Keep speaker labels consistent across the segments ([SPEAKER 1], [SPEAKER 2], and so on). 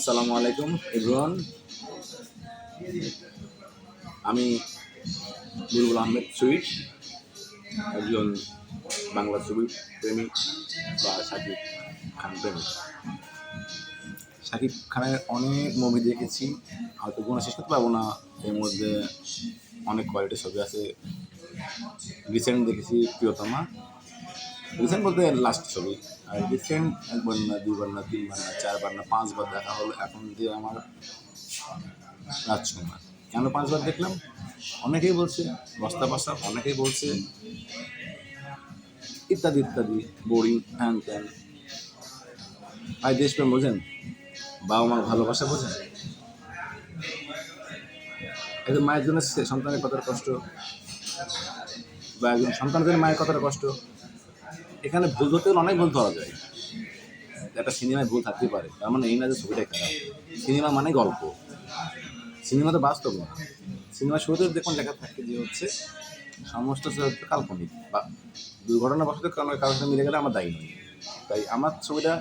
[SPEAKER 1] আসসালামু আলাইকুম, এভরিওয়ান। আমি বুলবুল আহমেদ সুইট, একজন বাংলা ছবি প্রেমিক বা শাকিব খান প্রেমিক। শাকিব খানের অনেক মুভি দেখেছি, হয়তো কোনো শেষ করতে পারব না। এর মধ্যে অনেক কোয়ালিটি ছবি আছে। রিসেন্ট দেখেছি প্রিয়তমা। রিসেন্ট বলতে লাস্ট ছবি। আর রিসেন্ট একবার না দুবার না তিনবার না চারবার না পাঁচবার দেখা হলো এখন দিয়ে আমার রাজকুমার। কেন পাঁচবার দেখলাম? অনেকেই বলছে, বস্তা বস্তা অনেকেই বলছে, ইত্যাদি ইত্যাদি বোরিং হ্যান ত্যান ভাই, দেশপ্রেম বোঝেন? বাবা মার ভালোবাসা বোঝেন? একজন মায়ের জন্য সন্তানের কতটা কষ্ট? বা একজন সন্তানের জন্য মায়ের কতটা কষ্ট? এখানে ভুল ধরতে গেলে অনেক ভুল ধরা যায়। একটা সিনেমায় ভুল থাকতে পারে। তার মানে এই না যে ছবিটা খারাপ। সিনেমা মানে গল্প। সিনেমা তো বাস্তব না। সিনেমা শুরুতে দেখুন, লেখা থাকে যে হচ্ছে, সমস্ত কাল্পনিক। বা দুর্ঘটনা বশত কারণ কারোর সাথে মিলে গেলে আমার দায়ী নয়। তাই আমার ছবিটা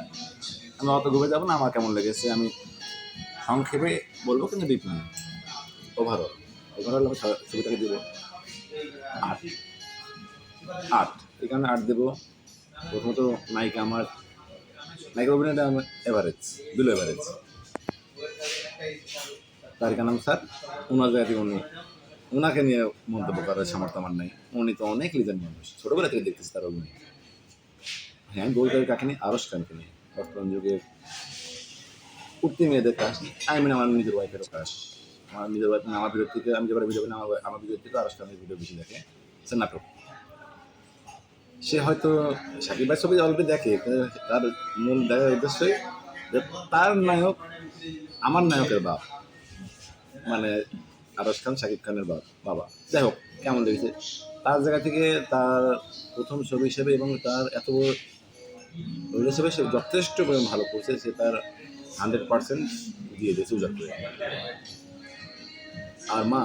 [SPEAKER 1] আমি অত গভীরে যাব না, আমার কেমন লেগেছে আমি সংক্ষেপে বলব, কিন্তু ডিপ নয় ওভারঅল ওভারঅল আমি ছবিটাকে দেবো আট। আট। এখানে আট দেবো। প্রথমত নায়িকা আমার নায়িকা অভিনয়টা আমার এভারেজ বিলো এভারেজ তারিকা নাম স্যার ওনার জায়গা থেকে উনি ওনাকে নিয়ে মন্তব্য করার সামর্থ্য আমার নেই। উনি তো অনেক লিজেন্ড মানুষ। ছোটোবেলা থেকে দেখতেছি তার অভিনয়। হ্যাঁ আমি বলতে কাকে নিয়ে? আরস খানকে নিয়ে। বর্তমান যুগের উঠতি মেয়েদের কাজ আমি মানে আমার নিজের ওয়াইফেরও কাজ আমার নিজের ওয়াইফ আমার ভিডিও থেকে আমি যেবার ভিডিও আমার আমার ভিডিও থেকে আরস খানের ভিডিও বেশি দেখে। সে নাটক। সে হয়তো সাকিব ছবি অলরেডি দেখে তার মূল দেখার উদ্দেশ্যই যে তার নায়ক আমার নায়কের বাপ। মানে আরস খান শাকিব খানের বাবা। যাই হোক, কেমন দেখেছে তার জায়গা থেকে তার প্রথম ছবি হিসেবে এবং তার এত রোল হিসেবে সে যথেষ্ট পরিমাণ ভালো করছে, সে তার হান্ড্রেড পার্সেন্ট দিয়ে দিয়েছে উজাড় করে। আর মা,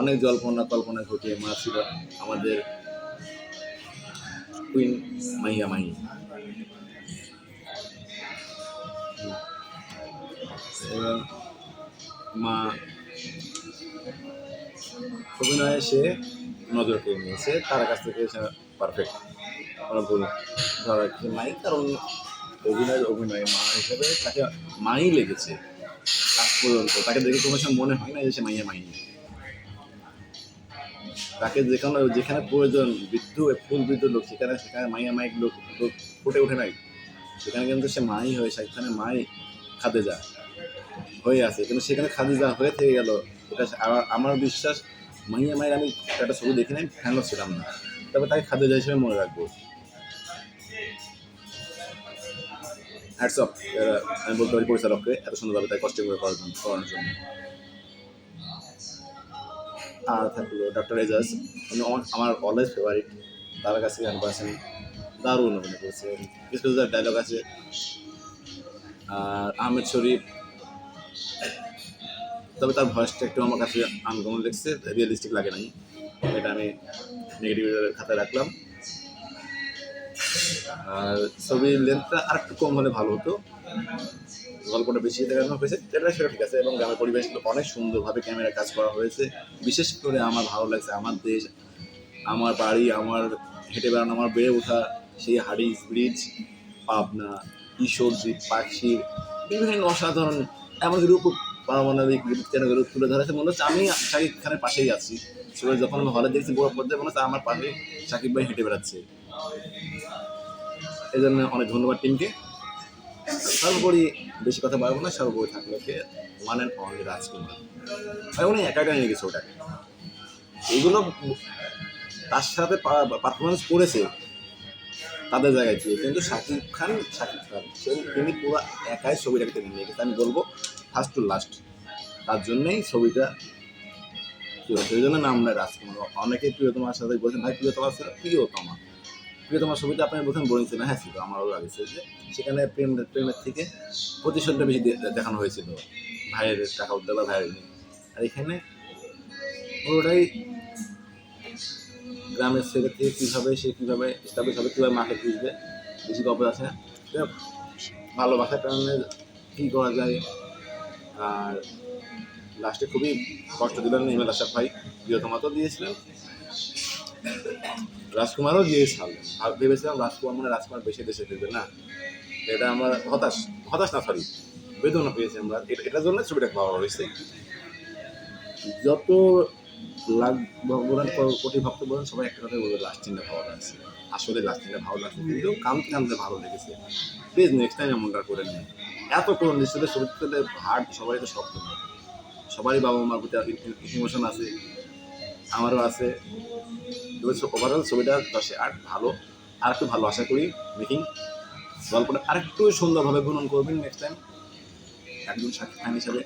[SPEAKER 1] অনেক জল্পনা কল্পনা ঘটিয়ে মা ছিল আমাদের কুইন মাইয়া এবং মা অভিনয়ে সে নজর কেড়ে নিয়েছে তার কাছ থেকে সে পারফেক্ট কোনো ভুল ধরা কিছু নাই কারণ অভিনয়ের অভিনয় মা হিসেবে তাকে মাই লেগেছে পর্যন্ত তাকে দেখে কোনো সময় মনে হয় না যে সে মাইয়া মাইনি তাকে যেখানে যেখানে প্রয়োজন, বৃদ্ধ, ফুল বৃদ্ধ লোক, সেখানে সেখানে মাইয়া মাইক লোক লোক ফুটে ওঠে নাই। সেখানে কিন্তু সে মাই হয়ে, সেখানে মাই খাদে যায় হয়ে আছে। কিন্তু সেখানে খাদিজা হয়ে থেকে গেল। এটা আমার বিশ্বাস, মাইয়া মায়ের আমি একটা ছবি দেখি নাই ফ্যানও ছিলাম না। তবে তাকে খাদিজা হিসেবে মনে রাখব। হ্যাটস অফ আমি বলতে পারি পরিচালককে, এত সুন্দরভাবে তাই কষ্ট করে করার জন্য, করানোর জন্য। আর থাকল ডক্টর এজাজ উনি আমার অলওয়েজ ফেভারিট তার কাছে গান করেছেন দারুণ অভিনয় করেছেন কিছু কিছু ডায়লগ আছে। আর আহমেদ শরীফ। তবে তার ভয়েসটা একটু আমার কাছে আনকমন লেগছে। রিয়েলিস্টিক লাগে নাই। এটা আমি নেগেটিভ খাতায় রাখলাম। আর ছবির লেন্থটা আর একটু কম হলে ভালো হতো। গল্পটা বেশি দেখানো হয়েছে এটা সেটা ঠিক আছে এবং গ্রামের পরিবেশগুলো অনেক সুন্দরভাবে ক্যামেরা কাজ করা হয়েছে। বিশেষ করে আমার ভালো লাগছে আমার দেশ, আমার বাড়ি, আমার হেঁটে বেড়ানো, আমার বেড়ে ওঠা সেই হাডিস ব্রিজ, পাবনা দ্বীপ পাখির বিভিন্ন অসাধারণ, এমনকি রূপ পারমাণবিক কেন্দ্রগুলো তুলে ধরেছে। মনে হচ্ছে আমি শাকিব খানের পাশেই আছি। সেগুলো যখন আমি হলে দেখছি বড় পর্যায়ে মনে হচ্ছে আমার পাশে শাকিব ভাই হেঁটে বেড়াচ্ছে। এই জন্য অনেক ধন্যবাদ টিমকে। সর্বোপরি বেশি কথা বাড়বো না সর্বোপরি থাকল কে ওয়ান অ্যান্ড অনলি রাজকুমার। ভাই, উনি একা একা নিয়ে গেছে ওটাকে। এইগুলো তার সাথে পারফরমেন্স করেছে তাদের জায়গায় দিয়ে কিন্তু শাকিব খান শাকিব খান তিনি পুরো একাই ছবিটাকে টেনে নিয়ে গেছে। আমি বলব ফার্স্ট টু লাস্ট তার জন্যই ছবিটা সেই জন্য নাম নেয় রাজকুমার। অনেকেই প্রিয়তমার সাথে বলছেন ভাই প্রিয়তমার সাথে প্রিয়তমা। প্রিয়তমার ছবিটা আপনি বোরিং ছিল হ্যাঁ ছিল, আমারও লাগছে যে সেখানে প্রেম, প্রেমের থেকে প্রতিশোধটা বেশি দেখানো হয়েছিল। ভাইয়ের টাকা উদ্যোগ বা ভাইয়ের আর এখানে পুরোটাই গ্রামের ছেলে থেকে কীভাবে, সে কীভাবে স্টাবলিশ হবে, কীভাবে মাকে খুঁজবে বেশি গল্প আছে ভালোবাসার কারণে কী করা যায়, আর লাস্টে খুবই কষ্ট দিলেন ইমেল আশাফ ভাই, প্রিয়তমা তো দিয়েছিলেন। রাজকুমারও দিয়েছিলাম আর ভেবেছিলাম রাজকুমার মানে রাজকুমার বেশি দেশে ফিরবে, না? এটা আমরা হতাশ হতাশ না সরি বেদনা পেয়েছি আমরা। এটার জন্য ছবিটা পাওয়া হয়েছে। যত লাখ বলেন কোটি ভক্ত বলেন, সবাই একটা কথাই বলবে লাস্ট তিনটা ভালো লাগছে। আসলে লাস্ট তিনটা ভালো লাগছে, কিন্তু কামতে কামতে ভালো লেগেছে। প্লিজ নেক্সট টাইম এমনটা করে নিন। এত করুন নিশ্চিত তুলতে হার্ট সবারই তো শক্ত সবারই বাবা মার প্রতি ইমোশন আছে। আমারও আছে। ওভারঅল ছবিটা দশে আট, ভালো। আর একটু ভালো, আশা করি মেকিং গল্পটা আরেকটু সুন্দরভাবে বর্ণন করবেন নেক্সট টাইম একজন সাক্ষী খান হিসাবে,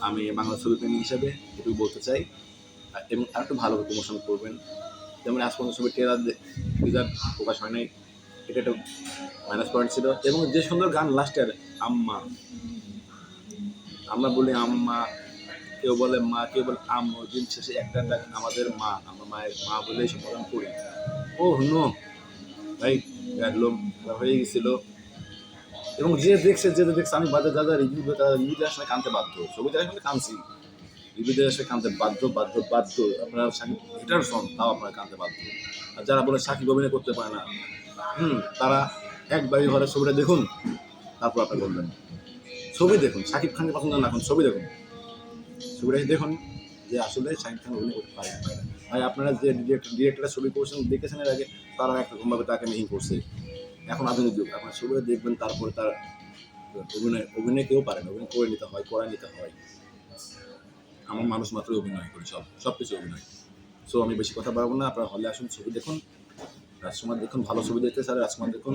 [SPEAKER 1] আমি বাংলা ছবি প্রেমী হিসাবে এটুকু বলতে চাই। আর- এবং আরেকটু ভালো প্রমোশন করবেন। যেমন আজ পর্যন্ত ছবি ট্রেলার রিজাল্ট প্রকাশ হয় নাই। এটা একটা মাইনাস পয়েন্ট ছিল। এবং যে সুন্দর গান লাস্টের আম্মা। আমরা বলি আম্মা কেউ বলে মা, কেউ বলে, আম্মু, দিন শেষে একটা ডাক আমাদের মা, আমরা মায়ের মা বলেই সম্বোধন করি। ও নো ভাই একদম হয়ে গেছিল। এবং যে দেখছে যে দেখছে, আমি বাজার যা রিভিউ তারা রিভিউ সময় কানতে বাধ্য। ছবি দেওয়ার সময় কানছি রিভিউ দেওয়ার কানতে বাধ্য বাধ্য বাধ্য। আপনারা সাকিব হিটার শোন তাও আপনারা কানতে বাধ্য। আর যারা বলে সাকিব অভিনয় করতে পারে না, হুম, তারা এক বাড়ি ঘরে ছবিটা দেখুন, তারপর আপনি বলবেন। ছবি দেখুন, সাকিব খানকে পছন্দ না, এখন ছবি দেখুন। ছবিটা দেখুন, যে আসলে সাকিব খান অভিনয় করতে পারে। ভাই, আপনারা যে ডিরেক্টরটা ছবি করছেন, দেখেছেন এর আগে তারা একরকমভাবে তাকে মিহিং করছে। এখন আধুনিক যুগ আপনার ছবিটা দেখবেন, তারপরে তার অভিনয় অভিনয় কেউ পারে না, অভিনয় করে নিতে হয় করে নিতে হয়। আমার মানুষ মাত্র অভিনয় করি, সব সব কিছু অভিনয়। সো আমি বেশি কথা বলব না, আপনারা হলে আসুন, ছবি দেখুন। রাজকুমার দেখুন, ভালো ছবি দেখতে স্যার রাজকুমার দেখুন।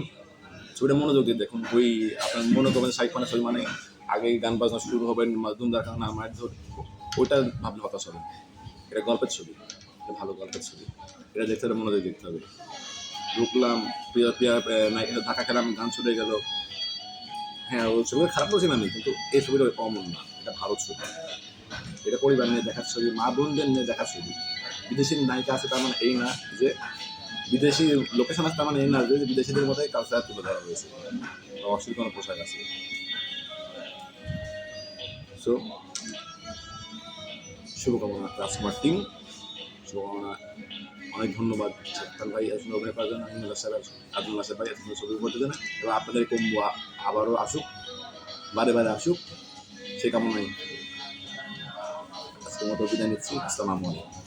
[SPEAKER 1] ছবিটা মনোযোগ দিয়ে দেখুন ওই আপনার মনে করবেন সাইড খানের ছবি মানে আগে গান বাজনা শুরু হবে দুমদার কারণে আমার ধর ওইটা ভাবলে হতাশ হবে এটা গল্পের ছবি, এটা ভালো গল্পের ছবি। এটা দেখতে হলে মনোযোগ দেখতে হবে। ঢুকলাম প্রিয়া নায়িকা খেলাম, গান ছুটে গেল। হ্যাঁ ওই ছবিটা খারাপ না আমি, কিন্তু এই ছবিটা অমন না, এটা ভালো ছবি। এটা পরিবার নিয়ে দেখার ছবি, মা বোনদের নিয়ে দেখার ছবি। বিদেশি নায়িকা আছে তার মানে এই না যে, বিদেশি লোকেশন আছে তার মানে এই না যে, বিদেশিদের মতোই কালচার তুলে ধরা হয়েছে। অশ্লীল কোনো পোশাক আছে। সো শুভকামনা রাজকুমার টিম শুভকামনা, অনেক ধন্যবাদ শেখতাল ভাই এত অভিনয় করার জন্য আহমদ সাহেব আব্দুল্লাহ সাহেব ভাই এত ছবি করতে দেন এবং আপনাদের কম্বু আবারও আসুক, বারে বারে আসুক। সে কামনাই আজকের মতো বিদায় নিচ্ছি। আসসালামু আলাইকুম।